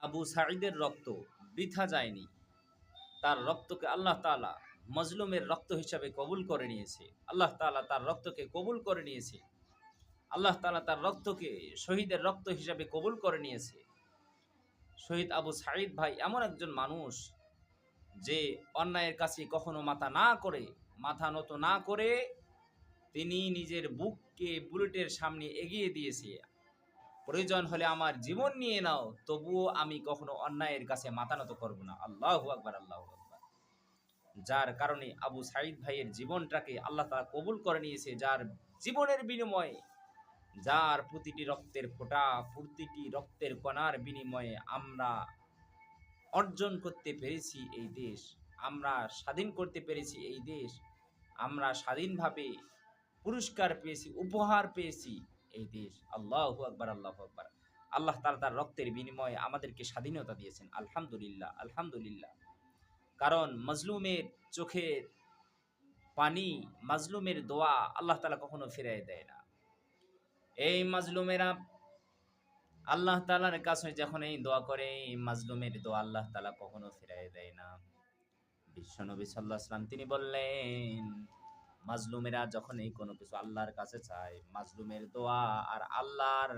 আবু সাঈদের রক্ত বৃথা যায়নি। তার রক্তকে আল্লাহ তাআলা মজলুমের রক্ত হিসাবে কবুল করে নিয়েছে। আল্লাহ তাআলা তার রক্তকে কবুল করে নিয়েছে। আল্লাহ তাআলা তার রক্তকে শহীদের রক্ত হিসাবে কবুল করে নিয়েছে। শহীদ আবু সাঈদ ভাই এমন একজন মানুষ যে অন্যায়ের কাছে কখনো মাথা না করে, মাথা নত না করে তিনি নিজের বুককে বুলেটের সামনে এগিয়ে দিয়েছে। প্রয়োজন হলে আমার জীবন নিয়ে নাও, তবুও আমি কখনো অন্যায়ের কাছে মাথা নত করব না। আল্লাহ আকবার আল্লাহ আকবার। যার কারণে আবু সাঈদ ভাইয়ের জীবনটাকে আল্লাহ তাআলা কবুল করে নিয়েছে, যার জীবনের বিনিময়ে, যার প্রতিটি রক্তের ফোঁটা, প্রতিটি রক্তের কণার বিনিময়ে আমরা অর্জন করতে পেরেছি এই দেশ, আমরা স্বাধীন করতে পেরেছি এই দেশ, আমরা স্বাধীনভাবে পুরস্কার পেয়েছি, উপহার পেয়েছি। এই দেশ। আল্লাহ আকবার আল্লাহ আকবার। আল্লাহ তাআলা তার রক্তের বিনিময়ে আমাদেরকে স্বাধীনতা দিয়েছেন। আলহামদুলিল্লাহ আলহামদুলিল্লাহ। কারণ মজলুমের চোখের পানি, মাজলুমের দোয়া আল্লাহ তালা কখনো ফিরাই দেয় না। এই মাজলুমেরা আল্লাহ তালার কাছে যখন এই দোয়া করে, এই মাজলুমের দোয়া আল্লাহ তালা কখনো ফিরাই দেয় না। বিশ্বনবী সাল্লাল্লাহু আলাইহি সাল্লাম তিনি বললেন মাজলুমেরা যখন এই কোনো কিছু আল্লাহর কাছে চায়, মাজলুমের দোয়া আর আল্লাহর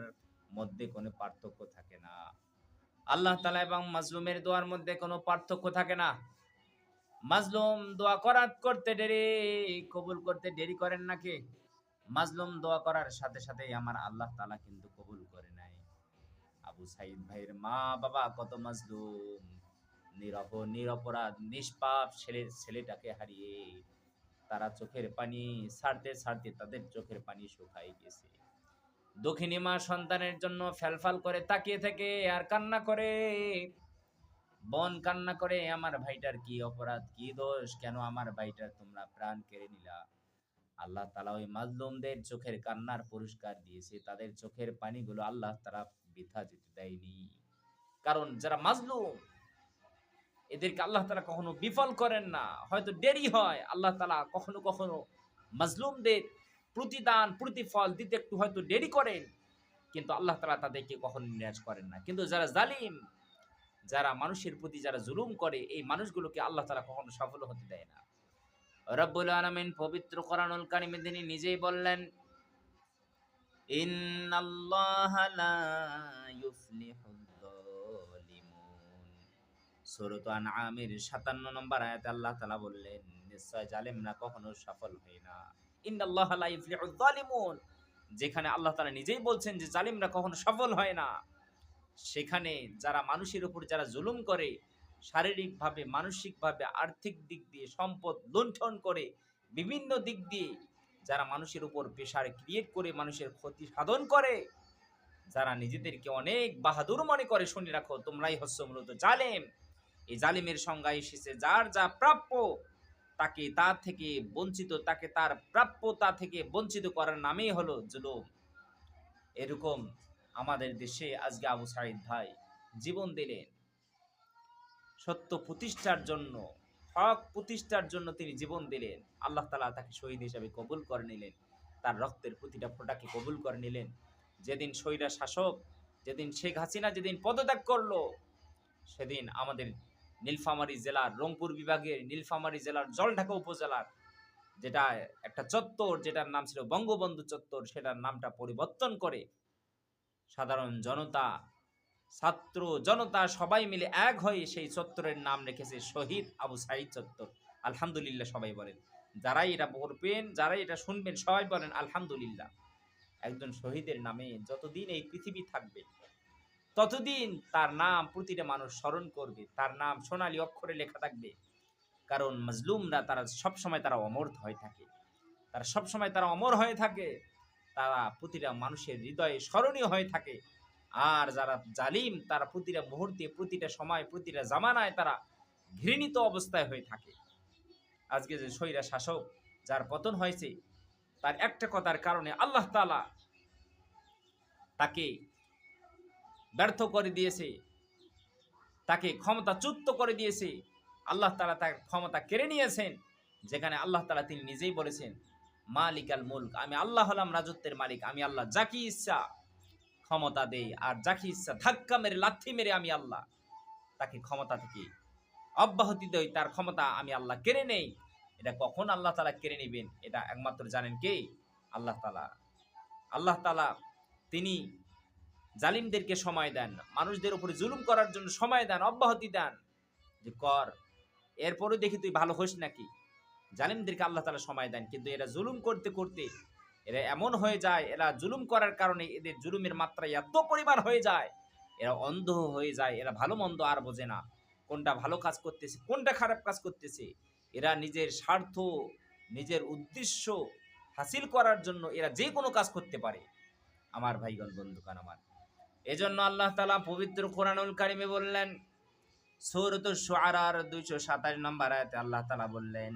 মধ্যে কোনো পার্থক্য থাকে না। আল্লাহ তালা এবং মাজলুমের দোয়ার মধ্যে কোনো পার্থক্য থাকে না। মাজলুম দোয়া করাত করতে দেরি, কবুল করতে দেরি করেন নাকি মাজলুম দোয়া করার সাথে সাথে আমার আল্লাহ তালা কিন্তু কবুল করে নাই আবু সাইদ ভাইয়ের মা বাবা কত মাজলুম নিরহ নিরপরাধ, নিষ্পাপ ছেলে, ছেলেটাকে হারিয়ে তারা চোখের পানি ছাড়তে ছাড়তে তাদের চোখের পানি শুকাই গেছে। দক্ষিণী মা সন্তানের জন্য ফেলফাল করে তাকিয়ে থেকে, আর কান্না করে? বোন, কান্না করে? আমার ভাইটার কি অপরাধ? কি দোষ? কেন আমার ভাইটার তোমরা প্রাণ কেড়ে নিলা? আল্লাহ তালা ওই মাজলুমদের চোখের কান্নার পুরস্কার দিয়েছে। তাদের চোখের পানিগুলো আল্লাহ তারা বৃথা যেতে দেয়নি। কারণ যারা মাজলুম এদেরকে আল্লাহ তালা কখনো বিফল করেন না। হয়তো দেরি হয়, আল্লাহ তালা কখনো কখনো মাজলুমদের প্রতিদান, প্রতিফল দিতে একটু হয়তো দেরি করেন, কিন্তু আল্লাহ তালা তাদেরকে কখনো নিরাশ করেন না। কিন্তু যারা জালিম, যারা মানুষের প্রতি যারা জুলুম করে, এই মানুষগুলোকে আল্লাহ তালা কখনো সফল হতে দেয় না। রব্বুল আলমিন পবিত্র করানুল কারিমে তিনি নিজেই বললেন, ইন্নাল্লাহ লা ইউফলিহুল যালিমুন সূরাত আনআমের 57 নম্বর আয়াতে আল্লাহ তাআলা বললেন, নিশ্চয় জালেমরা কখনো সফল হয় না। ইউফলিহুল যালিমুন। যেখানে আল্লাহ তাআলা নিজেই বলছেন যে জালিমরা কখনো সফল হয় না। সেখানে যারা মানুষের উপর যারা জুলুম করে, শারীরিকভাবে, মানসিকভাবে, আর্থিক দিক দিয়ে, সম্পদ লুণ্ঠন করে, বিভিন্ন দিক দিয়ে যারা মানুষের উপর পেশার ক্রিয়েট করে, মানুষের ক্ষতি সাধন করে, যারা নিজেদেরকে অনেক বাহাদুর মনে করে, শুনে রাখো, তোমরাই হচ্ছ মূলত জালেম। এই জালিমের সংজ্ঞা এসেছে, যার যা প্রাপ্য তাকে তার থেকে বঞ্চিত, তাকে তার প্রাপ্য তা থেকে বঞ্চিত করার নামেই হলো জুলুম। এরকম আমাদের দেশে আজকে আবু সাইদ ভাই জীবন দিলেন। সত্য প্রতিষ্ঠার জন্য, হক প্রতিষ্ঠার জন্য তিনি জীবন দিলেন। আল্লাহ তালা তাকে শহীদ হিসাবে কবুল করে নিলেন। তার রক্তের প্রতিটা ফোঁটাকে কবুল করে নিলেন। যেদিন স্বৈরা শাসক, যেদিন শেখ হাসিনা যেদিন পদত্যাগ করল, সেদিন আমাদের নীলফামারী জেলার রংপুর বিভাগের নীলফামারী জেলার জলঢাকা উপজেলার যেটা একটা চত্বর, যেটার নাম ছিল বঙ্গবন্ধু চত্বর, সেটার নামটা পরিবর্তন করে সাধারণ জনতা, ছাত্র জনতা সবাই মিলে এক হয়ে সেই চত্বরের নাম রেখেছে শহীদ আবু সাইদ চত্বর। আলহামদুলিল্লাহ সবাই বলেন। যারাই এটা পড়বেন, যারাই এটা শুনবেন, সবাই বলেন আলহামদুলিল্লাহ। একজন শহীদের নামে যতদিন এই পৃথিবী থাকবে ততদিন তার নাম প্রতিটা মানুষ স্মরণ করবে। তার নাম সোনালী অক্ষরে লেখা থাকবে। কারণ মজলুমরা তারা সবসময় তারা অমর হয়ে থাকে। তারা সবসময় তারা অমর হয়ে থাকে। তারা প্রতিটা মানুষের হৃদয়ে স্মরণীয় হয়ে থাকে। আর যারা জালিম, তারা প্রতিটা মুহূর্তে, প্রতিটা সময়, প্রতিটা জামানায় তারা ঘৃণিত অবস্থায় হয়ে থাকে। আজকে যে স্বৈরা শাসক, যার পতন হয়েছে, তার একটা কথার কারণে আল্লাহ তালা তাকে ব্যর্থ করে দিয়েছে। তাকে ক্ষমতা চ্যুত করে দিয়েছে। আল্লাহ তালা তার ক্ষমতা কেড়ে নিয়েছেন। যেখানে আল্লাহ তালা তিনি নিজেই বলেছেন মালিক আল মুল্ক, আমি আল্লাহ হলাম রাজত্বের মালিক, আমি আল্লাহ, যাকে ইচ্ছা ক্ষমতা দেই, আর যাকে ইচ্ছা ধাক্কা মেরে, লাথি মেরে আমি আল্লাহ। তাকে ক্ষমতা থেকে অব্যাহতি দেই, তার ক্ষমতা আমি আল্লাহ কেড়ে নেই। এটা কখন আল্লাহ তালা কেড়ে নেবেন? এটা একমাত্র জানেন কে? আল্লাহ তালা আল্লাহ তালা তিনি জালিমদেরকে সময় দেন, মানুষদের উপরে জুলুম করার জন্য সময় দেন, অব্যাহতি দেন। যে কর এরপরে দেখি তুই ভালো হোস নাকি? জালিমদেরকে আল্লাহ তালা সময় দেন, কিন্তু এরা জুলুম করতে করতে এরা এমন হয়ে যায়, এরা জুলুম করার কারণে এদের জুলুমের মাত্রা এত পরিমাণ হয়ে যায়, এরা অন্ধ হয়ে যায়, এরা ভালো মন্দ আর বোঝে না। কোনটা ভালো কাজ করতেছে, কোনটা খারাপ কাজ করতেছে, এরা নিজের স্বার্থ, নিজের উদ্দেশ্য হাসিল করার জন্য এরা যে কোনো কাজ করতে পারে। আমার ভাইগণ বন্ধুকান আমার এজন্য আল্লাহ তালা পবিত্র কোরআনুল কারিমে বললেন সৌরত সোয়ার দুইশো সাতাশ নম্বর আয়তে আল্লাহ তালা বললেন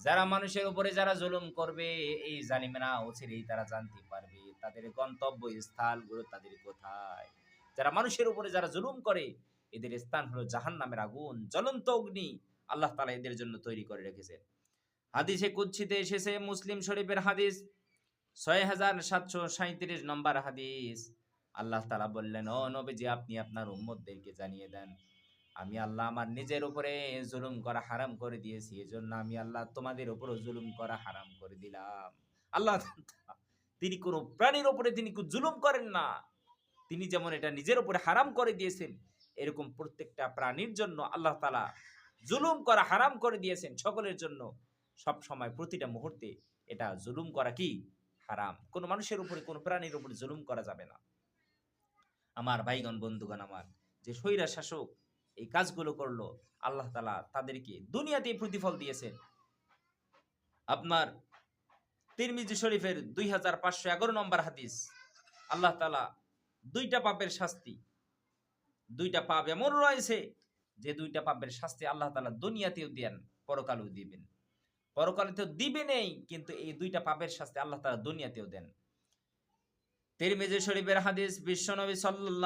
যারা মানুষের উপরে যারা জুলুম করবে, এই জানিমে না অচিরেই তারা জানতে পারবে তাদের গন্তব্য স্থলগুলো তাদের কোথায়। যারা মানুষের উপরে যারা জুলুম করে এদের স্থান হলো জাহান নামের আগুন, জ্বলন্ত অগ্নি আল্লাহ তালা এদের জন্য তৈরি করে রেখেছেন হাদিসে কুচ্ছিতে এসেছে মুসলিম শরীফের হাদিস ছয় হাজার সাতশো সাঁত্রিশ নম্বর হাদিস। আল্লাহ তালা বললেন, ও নবীজি, আপনি আপনার উম্মতদেরকে জানিয়ে দেন। আমি আল্লাহ আমার নিজের উপরে জুলুম করা হারাম করে দিয়েছি, এজন্য আমি আল্লাহ তোমাদের উপরও জুলুম করা হারাম করে দিলাম। আল্লাহ তিনি কোনো প্রাণীর উপরে তিনি জুলুম করেন না। তিনি যেমন এটা নিজের উপরে হারাম করে দিয়েছেন এরকম প্রত্যেকটা প্রাণীর জন্য আল্লাহ তালা জুলুম করা হারাম করে দিয়েছেন সকলের জন্য। সব সময় প্রতিটা মুহূর্তে এটা জুলুম করা কি? হারাম। কোনো মানুষের উপরে, কোনো প্রাণীর উপরে জুলুম করা যাবে না। আমার ভাইগণ, বন্ধুগণ আমার, যে স্বৈরা শাসক এই কাজগুলো করল, আল্লাহ তালা তাদেরকে দুনিয়াতে প্রতিফল দিয়েছেন। আপনার তিরমিজি শরীফের দুই হাজার পাঁচশো এগারো নম্বর হাদিস, আল্লাহ তালা দুইটা পাপের শাস্তি দুইটা পাপ এমন রয়েছে যে দুইটা পাপের শাস্তি আল্লাহ তালা দুনিয়াতেও দেন, পরকালেও দিবেন। পরকালে তো দিবে নেই, কিন্তু এই দুইটা পাপের শাস্তি আল্লাহ তালা দুনিয়াতেও দেন। তিরমিজি শরীফের হাদিস বিশ্বনবী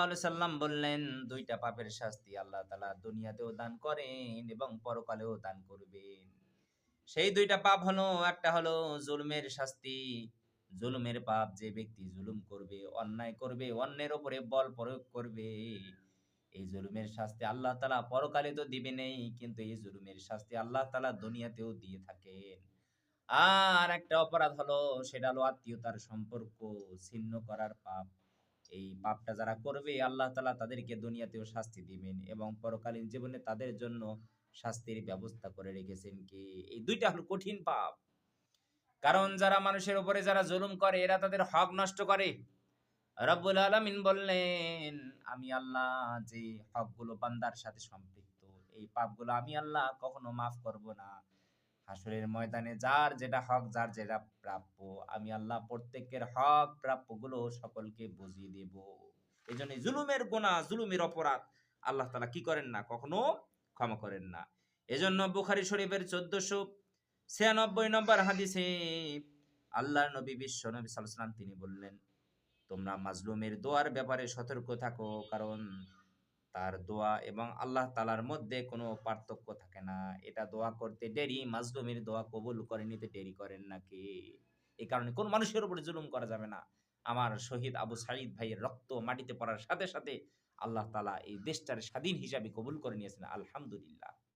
আলাইহি সাল্লাম বললেন, দুইটা পাপের শাস্তি আল্লাহ তাআলা দুনিয়াতেও দান করেন এবং পরকালেও দান করবেন। সেই দুইটা পাপ হলো, একটা হলো জুলমের শাস্তি। জুলুমের পাপ যে ব্যক্তি জুলুম করবে, অন্যায় করবে, অন্যের উপরে বল প্রয়োগ করবে। এই জুলুমের শাস্তি আল্লাহ তাআলা পরকালে তো দিবে নেই, কিন্তু এই জুলুমের শাস্তি আল্লাহ তাআলা দুনিয়াতেও দিয়ে থাকেন। আর একটা অপরাধ হলো, সেটা হলো আত্মীয়তার সম্পর্ক ছিন্ন করার পাপ। এই পাপটা যারা করবে, আল্লাহ তালা তাদেরকে দুনিয়াতেও শাস্তি দিবেন এবং পরকালীন জীবনে তাদের জন্য শাস্তির ব্যবস্থা করে রেখেছেন কি? এই দুইটা হলো কঠিন পাপ। কারণ যারা মানুষের উপরে যারা জুলুম করে, এরা তাদের হক নষ্ট করে। রব্বুল আলামিন বললেন, আমি আল্লাহ যে হকগুলো বান্দার সাথে সম্পৃক্ত, এই পাপগুলো আমি আল্লাহ কখনো মাফ করব না। হাসরের ময়দানে যার যেটা হক, যার যেটা প্রাপ্য, আমি আল্লাহ প্রত্যেকের হক প্রাপ্যগুলো সকলকে বুঝিয়ে দেব। এই জন্য জুলুমের গোনা জুলুমের অপরাধ আল্লাহ তালা কি করেন না, কখনো ক্ষমা করেন না। এজন্য বুখারি শরীফের চোদ্দশো ছিয়ানব্বই নম্বর হাদিসে আল্লাহ নবী বিশ্ব নবী সাল্লাম তিনি বললেন তোমরা মাজলুমের দোয়ার ব্যাপারে সতর্ক থাকো, কারণ তার দোয়া এবং আল্লাহ তালার মধ্যে কোনো পার্থক্য থাকে না। এটা দোয়া করতে দেরি, মাজলুমের দোয়া কবুল করে নিতে দেরি করেন নাকি এই কারণে কোন মানুষের উপরে জুলুম করা যাবে না। আমার শহীদ আবু সাঈদ ভাইয়ের রক্ত মাটিতে পড়ার সাথে সাথে আল্লাহ তালা এই দেশটার স্বাধীন হিসাবে কবুল করে নিয়েছেন, আলহামদুলিল্লাহ।